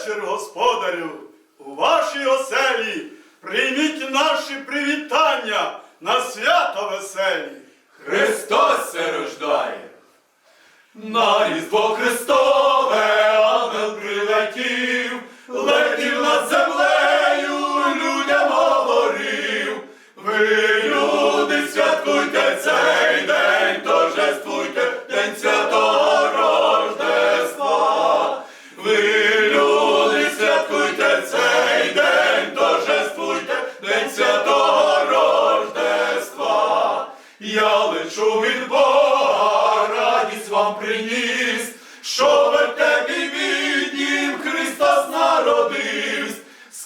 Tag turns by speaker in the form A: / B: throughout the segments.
A: вечір, господарю. У вашій оселі прийміть наші привітання на свято веселі.
B: Христос се рождає. На Різдво Христове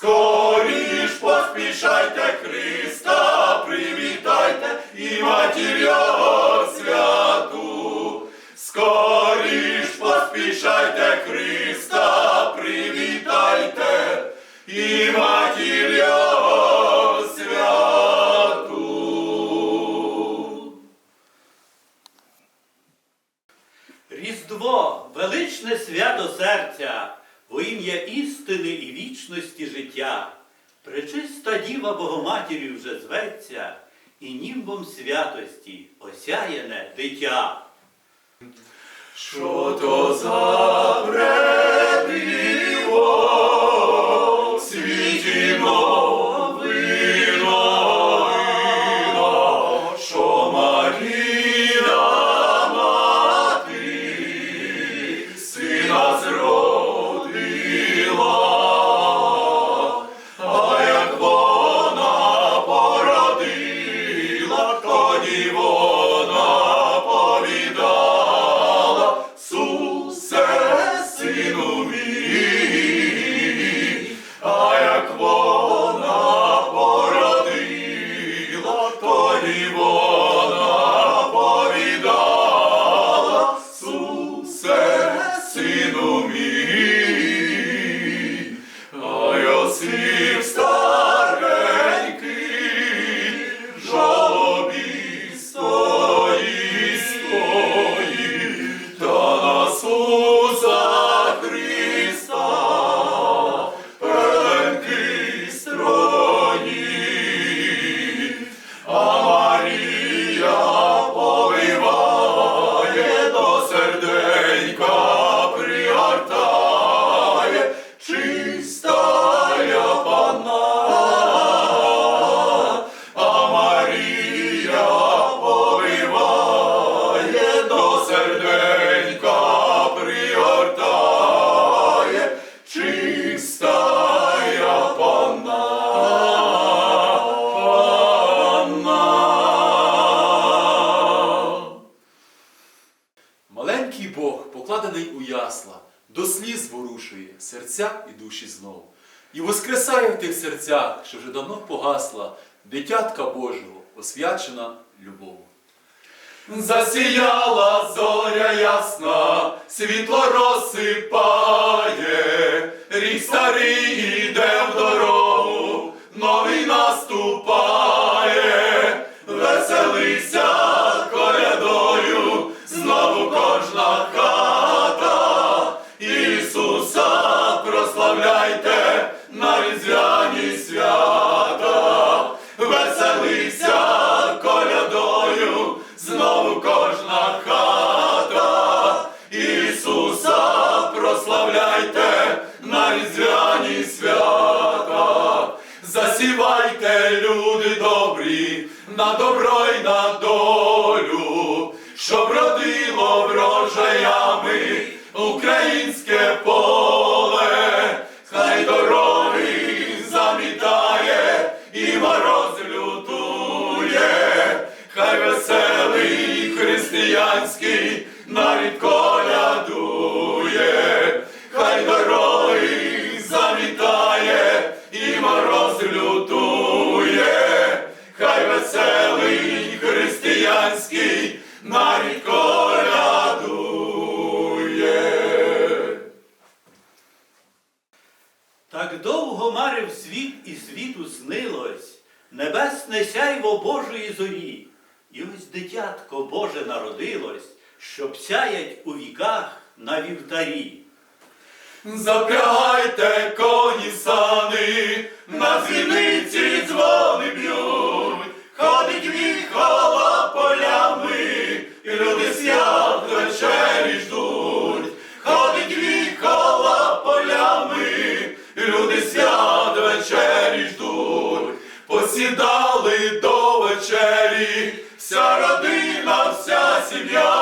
C: Skål! Во ім'я істини і вічності життя. Пречиста діва Богоматір'ю вже зветься, і німбом святості осяяне дитя.
B: Що то за предиво
D: серця і душі знов. І воскресає в тих серцях, що вже давно погасла, дитятка Божого, освячена любов.
B: Засіяла зоря ясна, світло розсипає, рік старий різдвяні свята, засівайте, люди добрі, на добро й на долю, щоб родило врожаями українське
C: Так довго марив світ і світу снилось, небесне сяйво Божої зорі. І ось дитятко Боже народилось, щоб сяять у віках на вівтарі.
B: запрягайте коні сани, на дзвіниці посідали до вечері, вся родина, вся сім'я,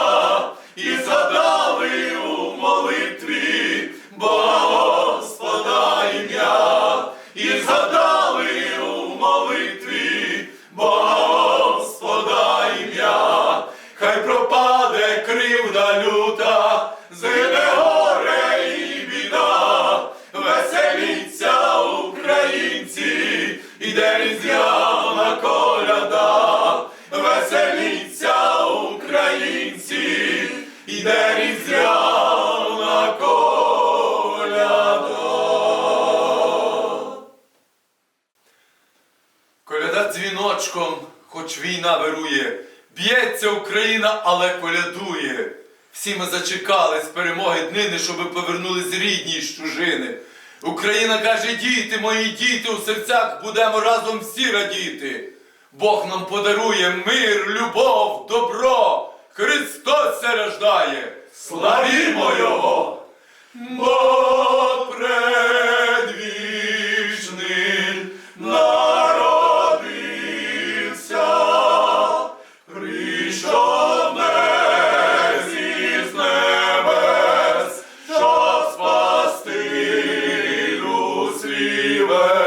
B: Коляда хоч війна вирує, б'ється Україна, але колядує. Всі ми зачекали з перемоги днини, щоби повернулись рідні з чужини. Україна каже, діти, мої діти, у серцях будемо разом всі радіти. Бог нам подарує мир, любов, добро. Христос се рождає. Славімо Його! Бо Believer.